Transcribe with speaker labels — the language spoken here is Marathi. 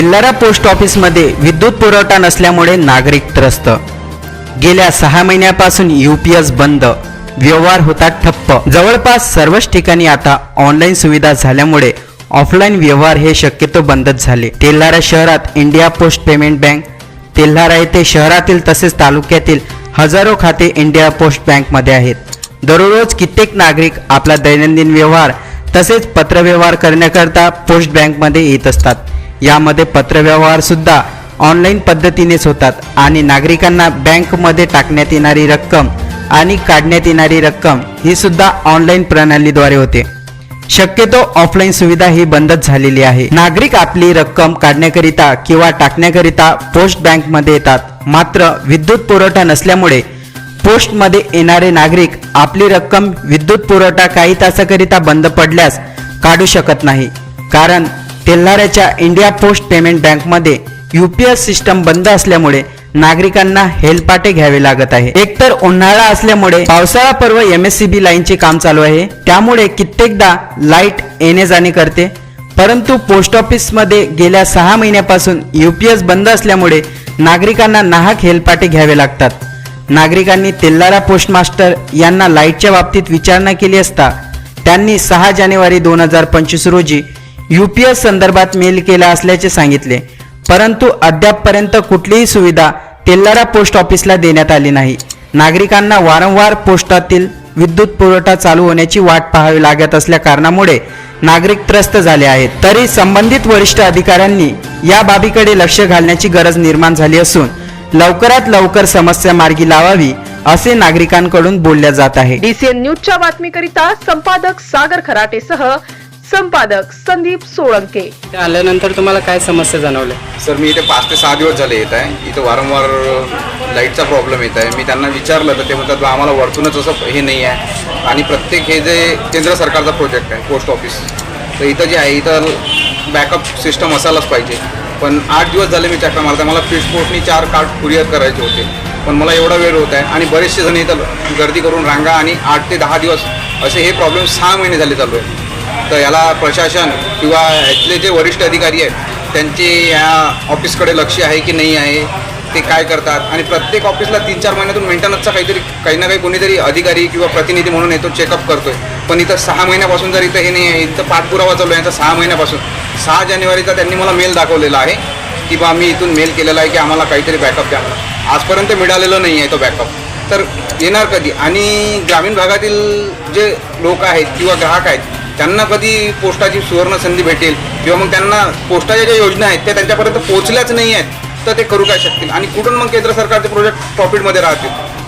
Speaker 1: तेल्लारा पोस्ट ऑफिसमध्ये विद्युत पुरवठा नसल्यामुळे नागरिक त्रस्त. गेल्या सहा महिन्यापासून यूपीएस बंद. व्यवहार होता ठप्प. जवळपास सर्वच ठिकाणी आता ऑनलाईन सुविधा झाल्यामुळे ऑफलाईन व्यवहार हे शक्यतो बंदच झाले. तेल्हारा शहरात India post payment bank Telhara येथे शहरातील तसेच तालुक्यातील हजारो खाते इंडिया पोस्ट बँकमध्ये आहेत. दररोज कित्येक नागरिक आपला दैनंदिन व्यवहार तसेच पत्रव्यवहार करण्याकरता पोस्ट बँकमध्ये येत असतात. यामध्ये पत्रव्यवहार सुद्धा ऑनलाईन पद्धतीनेच होतात आणि नागरिकांना बँकमध्ये टाकण्यात येणारी रक्कम आणि काढण्यात येणारी रक्कम ही सुद्धा ऑनलाईन प्रणालीद्वारे होते. शक्यतो ऑफलाईन सुविधा ही बंदच झालेली आहे. नागरिक आपली रक्कम काढण्याकरिता किंवा टाकण्याकरिता पोस्ट बँकमध्ये येतात. मात्र विद्युत पुरवठा नसल्यामुळे पोस्टमध्ये येणारे नागरिक आपली रक्कम विद्युत पुरवठा काही तासाकरिता बंद पडल्यास काढू शकत नाही. कारण तेल्हाऱ्याच्या इंडिया पोस्ट पेमेंट बँकमध्ये यूपीएस सिस्टम बंद असल्यामुळे नागरिकांना हेलपाटे घ्यावे लागत आहे. एकतर उन्हाळा असल्यामुळे पावसाळा पर्व एम एस सी बी लाईनचे काम चालू आहे. त्यामुळे कित्येकदा लाइट येणे जाणे करते. परंतु पोस्ट ऑफिसमध्ये गेल्या सहा महिन्यापासून यूपीएस बंद असल्यामुळे नागरिकांना नाहक हेलपाटे घ्यावे लागतात. नागरिकांनी तेल्लारा पोस्ट मास्टर यांना लाईटच्या बाबतीत विचारणा केली असता त्यांनी सहा जानेवारी दोन हजार पंचवीस रोजी यूपीएस संदर्भात मेल केला असल्याचे सांगितले. परंतु अद्यापपर्यंत कुठलीही सुविधा तेल्लारा पोस्ट ऑफिसला देण्यात आली नाही. नागरिकांना वारंवार पोस्टातील विद्युत पुरवठा चालू होण्याची वाट पाहावी लागत असल्या कारणामुळे नागरिक त्रस्त झाले आहेत. तरी संबंधित वरिष्ठ अधिकाऱ्यांनी या बाबीकडे लक्ष घालण्याची गरज निर्माण झाली असून लवकरात लवकर समस्या मार्गी लावावी असे नागरिकांकडून बोलल्या जात आहे.
Speaker 2: डीसीएन न्यूजच्या बातमीकरिता संपादक सागर खराटेसह संपादक संदीप सोळंके.
Speaker 3: इथे आल्यानंतर तुम्हाला काय समस्या जाणवल्या?
Speaker 4: सर मी इथे पाच ते सहा दिवस झाले येत आहे. इथं वारंवार लाईटचा प्रॉब्लेम येत आहे. मी त्यांना विचारलं तर ते म्हणतात "बा, आम्हाला वरतूनच असं हे नाही आहे. आणि प्रत्येक हे जे केंद्र सरकारचा प्रोजेक्ट आहे पोस्ट ऑफिस तर इथं जे आहे इथं बॅकअप सिस्टम असायलाच पाहिजे. पण आठ दिवस झाले मी चक्र मारता मला फिश पोस्टनी चार कार्ड कुरिअर करायचे होते. पण मला एवढा वेळ होत आहे आणि बरेचसे जण इथं गर्दी करून रांगा आणि आठ ते दहा दिवस असे हे प्रॉब्लेम सहा महिने झाले चालू आहे तर याला प्रशासन किंवा यातले जे वरिष्ठ अधिकारी आहेत त्यांचे या ऑफिसकडे लक्ष आहे की नाही आहे ते काय करतात? आणि प्रत्येक ऑफिसला तीन चार महिन्यातून मेंटेनन्सचा काहीतरी काही ना काही कोणीतरी अधिकारी किंवा प्रतिनिधी म्हणून येतो चेकअप करतोय. पण इथं सहा महिन्यापासून जर इथं हे नाही आहे इथं पाठपुरावा चालू आहे याचा सहा महिन्यापासून. सहा जानेवारीचा त्यांनी मला मेल दाखवलेला आहे की बा मी इथून मेल केलेला आहे की आम्हाला काहीतरी बॅकअप द्या. आजपर्यंत मिळालेलं नाही आहे तो बॅकअप तर येणार कधी? आणि ग्रामीण भागातील जे लोक आहेत किंवा ग्राहक आहेत त्यांना कधी पोस्टाची सुवर्ण संधी भेटेल किंवा मग त्यांना पोस्टाच्या ज्या योजना आहेत त्या त्यांच्यापर्यंत पोहोचल्याच नाही आहेत तर ते करू काय शकतील? आणि कुठून मग केंद्र सरकारचे प्रोजेक्ट प्रॉफिटमध्ये राहतील?